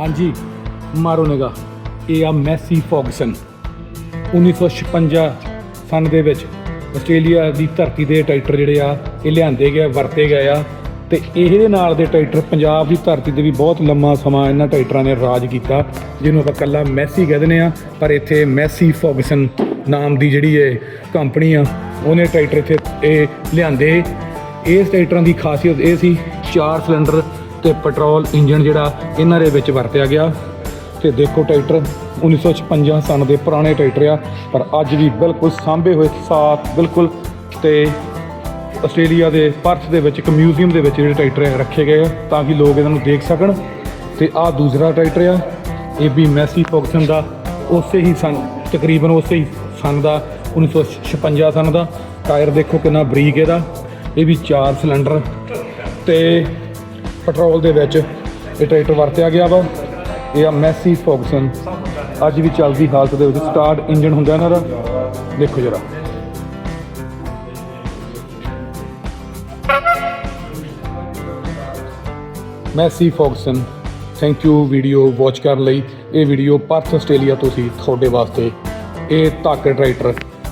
ਹਾਂਜੀ, ਮਾਰੋ ਨਿਗਾ ਇਹ ਆ ਮੈਸੀ ਫੌਗਸਨ। 1956 ਸਨ ਦੇ ਵਿੱਚ ਆਸਟ੍ਰੇਲੀਆ ਦੀ ਧਰਤੀ ਦੇ ਟਰੈਕਟਰ ਜਿਹੜੇ ਆ, ਇਹ ਲਿਆਂਦੇ ਗਏ ਵਰਤੇ ਗਏ ਆ ਤੇ ਇਹਦੇ ਨਾਲ ਦੇ ਟਰੈਕਟਰ ਪੰਜਾਬ ਦੀ ਧਰਤੀ ਤੇ ਵੀ ਬਹੁਤ ਲੰਮਾ ਸਮਾਂ ਇਹਨਾਂ ਟਰੈਕਟਰਾਂ ਨੇ ਰਾਜ ਕੀਤਾ, ਜਿਹਨੂੰ ਆਪਾਂ ਕੱਲਾ ਮੈਸੀ ਕਹਿ ਦਿੰਦੇ ਆ, ਪਰ ਇੱਥੇ ਮੈਸੀ ਫੌਗਸਨ ਨਾਮ ਦੀ ਜਿਹੜੀ ਇਹ ਕੰਪਨੀ ਆ, ਉਹਨੇ ਟਰੈਕਟਰ ਇੱਥੇ ਇਹ ਲਿਆਂਦੇ। ਇਸ ਟਰੈਕਟਰਾਂ ਦੀ ਖਾਸੀਅਤ ਇਹ ਸੀ, ਚਾਰ ਸਿਲੰਡਰ ਤੇ ਪੈਟਰੋਲ ਇੰਜਨ ਜਿਹੜਾ ਇਹਨਾਂ ਦੇ ਵਿੱਚ ਵਰਤਿਆ ਗਿਆ। ਤੇ ਦੇਖੋ ਟਰੈਕਟਰ 1956 ਸਨ ਦੇ ਪੁਰਾਣੇ ਟਰੈਕਟਰ ਆ, ਪਰ ਅੱਜ ਵੀ ਬਿਲਕੁਲ ਸਾਂਭੇ ਹੋਏ ਸਾਫ਼ ਬਿਲਕੁਲ ਤੇ ਆਸਟ੍ਰੇਲੀਆ ਦੇ ਪਰਥ ਦੇ ਵਿੱਚ ਇੱਕ ਮਿਊਜ਼ੀਅਮ ਦੇ ਵਿੱਚ ਜਿਹੜੇ ਟਰੈਕਟਰ ਆ, ਰੱਖੇ ਗਏ ਆ, ਤਾਂ ਕਿ ਲੋਕ ਇਹਨਾਂ ਨੂੰ ਦੇਖ ਸਕਣ। ਤੇ ਆਹ ਦੂਸਰਾ ਟਰੈਕਟਰ ਆ, ਇਹ ਵੀ ਮੈਸੀ ਫੌਕਸਨ ਦਾ, ਉਸੇ ਹੀ ਸਨ, ਤਕਰੀਬਨ ਉਸੇ ਹੀ ਸਨ ਦਾ 1956 ਸਨ ਦਾ। ਟਾਇਰ ਦੇਖੋ ਕਿੰਨਾ ਬਰੀਕ ਇਹਦਾ, ਇਹ ਵੀ ਚਾਰ ਸਿਲੰਡਰ। ਤੇ ਪੈਟਰੋਲ ਦੇ ਵਿੱਚ ਇਹ ਟਰੈਕਟਰ ਵਰਤਿਆ ਗਿਆ ਵਾ। ਇਹ ਆ ਮੈਸੀ ਫੋਕਸਨ ਅੱਜ ਵੀ ਚੱਲਦੀ ਹਾਲਤ ਦੇ ਵਿੱਚ ਸਟਾਰਟ ਇੰਜਨ ਹੁੰਦਾ ਇਹਨਾਂ ਦਾ। ਦੇਖੋ ਜਰਾ। Messi ਫੋਕਸਨ thank you video watch ਕਰਨ ਲਈ। ਇਹ ਵੀਡੀਓ ਪਰਥ ਆਸਟ੍ਰੇਲੀਆ ਤੋਂ ਸੀ। ਤੁਹਾਡੇ ਵਾਸਤੇ ਇਹ ਧਾਕੇ ਟਰੈਕਟਰ।